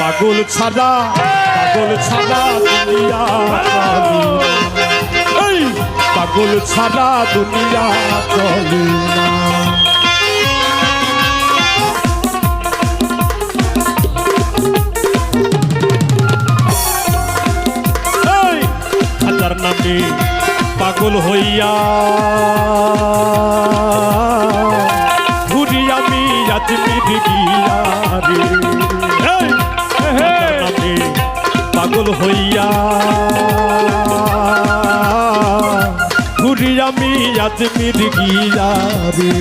পাগল ছাড়া পাগল ছাড়া দুনিয়া পাগল ছাড়া দুনিয়া চলে পাগল হইয়া নামে পাগল হইয়া। ঘুরি আমি আজমির গিয়া রে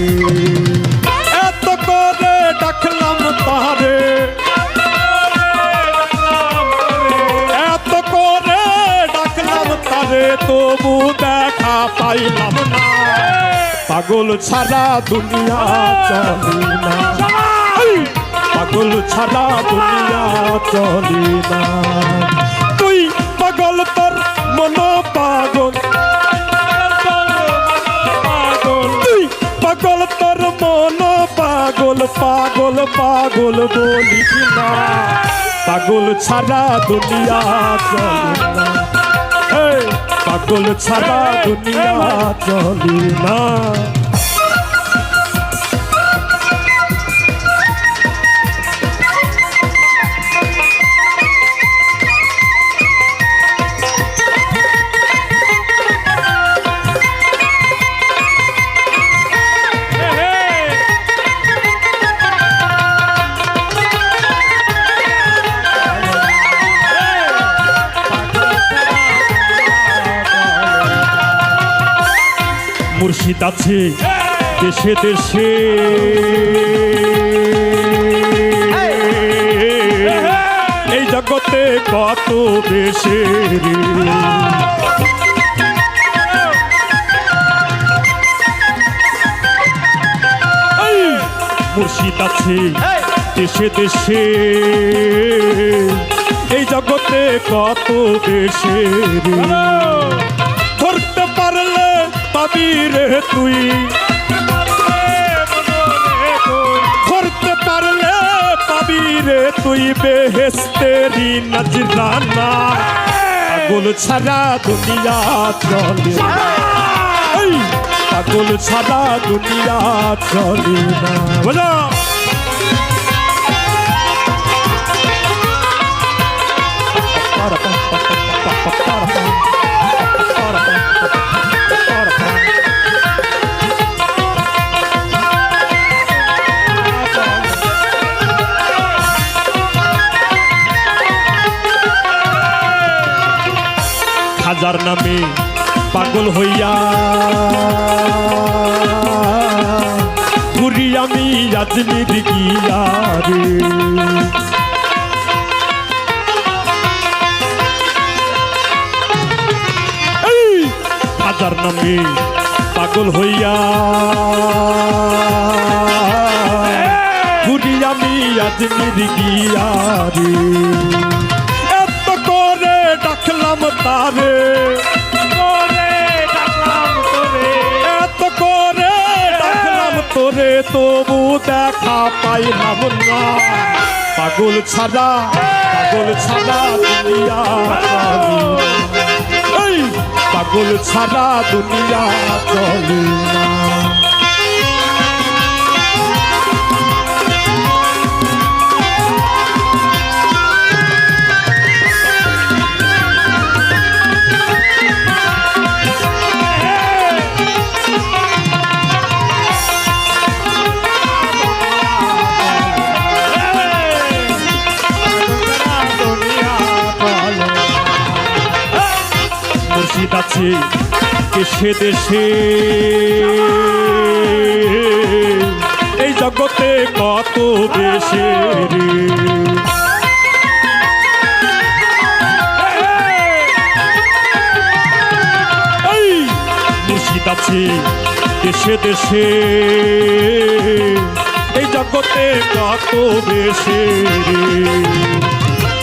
এত করে ডাকলাম তারে এত করে ডাকলাম তারে তবু দেখা পাইলাম না। পাগল ছাড়া দুনিয়া চলে না। পাগল ছাড়া দুনিয়া চলে না। তুই পাগল তোর মন পাগল। পাগল তুই পাগল তোর মন পাগল। পাগল পাগল বলিস না। পাগল ছাড়া দুনিয়া চলে না। পাগল ছাড়া দুনিয়া চলি না মুর্শিদ আছে। দেশে দেশে। এই জগতে কত এই, মুর্শিদ আছে। দেশে দেশে। এই জগতে কত পারলে পাবি রে তুই। ধরতে পারলে পাবি রে তুই বেহেস্তেরি নজরানা পাগল ছাড়া দুনিয়া চলে পাগল ছাড়া দুনিয়া চলে না। বোঝা? হাজার নামে পাগল হইয়া। ঘুরি আমি আজমির গিয়া রে। হাজার নামে পাগল হইয়া। ঘুরি আমি আজমির গিয়া রে। ডাকলাম তারে। এত করে ডাকলাম তোরে তবু দেখা পাইলাম না। পাগল ছাড়া পাগল ছাড়া দুনিয়া। পাগল ছাড়া দুনিয়া চলে না। মুর্শিদ আছে দেশে। দেশে এই জগতে কত রে। এই দেশে দেশে। এই জগতে কত বেশে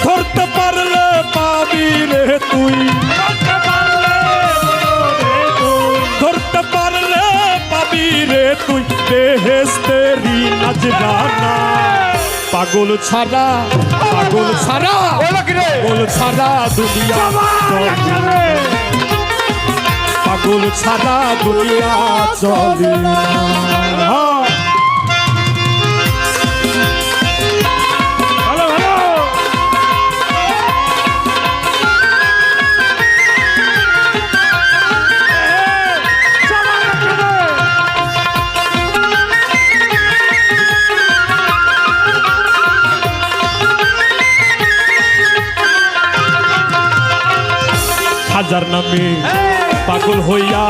ধরতে পারলে পাবি রে তুই। রে তুই বেহেস্তেরি নজরানা। পাগল ছাড়া পাগল ছাড়া পাগল ছাড়া দুনিয়া চলে। পাগল ছাড়া দুনিয়া চলে। না। হইয়া।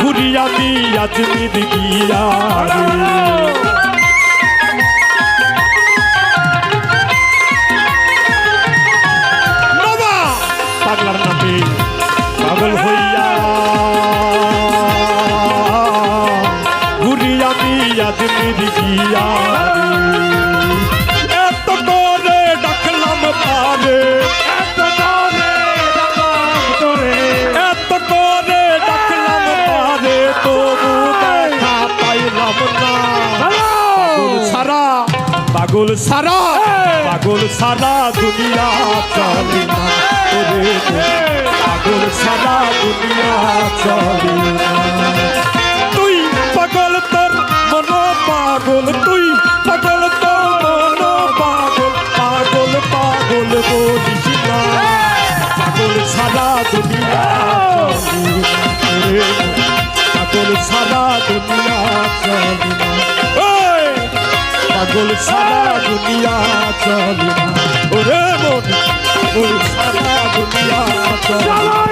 ঘুরি আমি আজমির সারা। পাগল সারা দুনিয়া চলে না ওরে। পাগল সারা দুনিয়া চলে তুই পাগল তোর মন পাগল তুই পাগল তোর মন পাগল পাগল পাগল বলিস না। পাগল সারা দুনিয়া চলে পাগল সারা দুনিয়া চলে না। পাগল সারা চলে না ওরে মন ওই সারা দুনিয়া চলে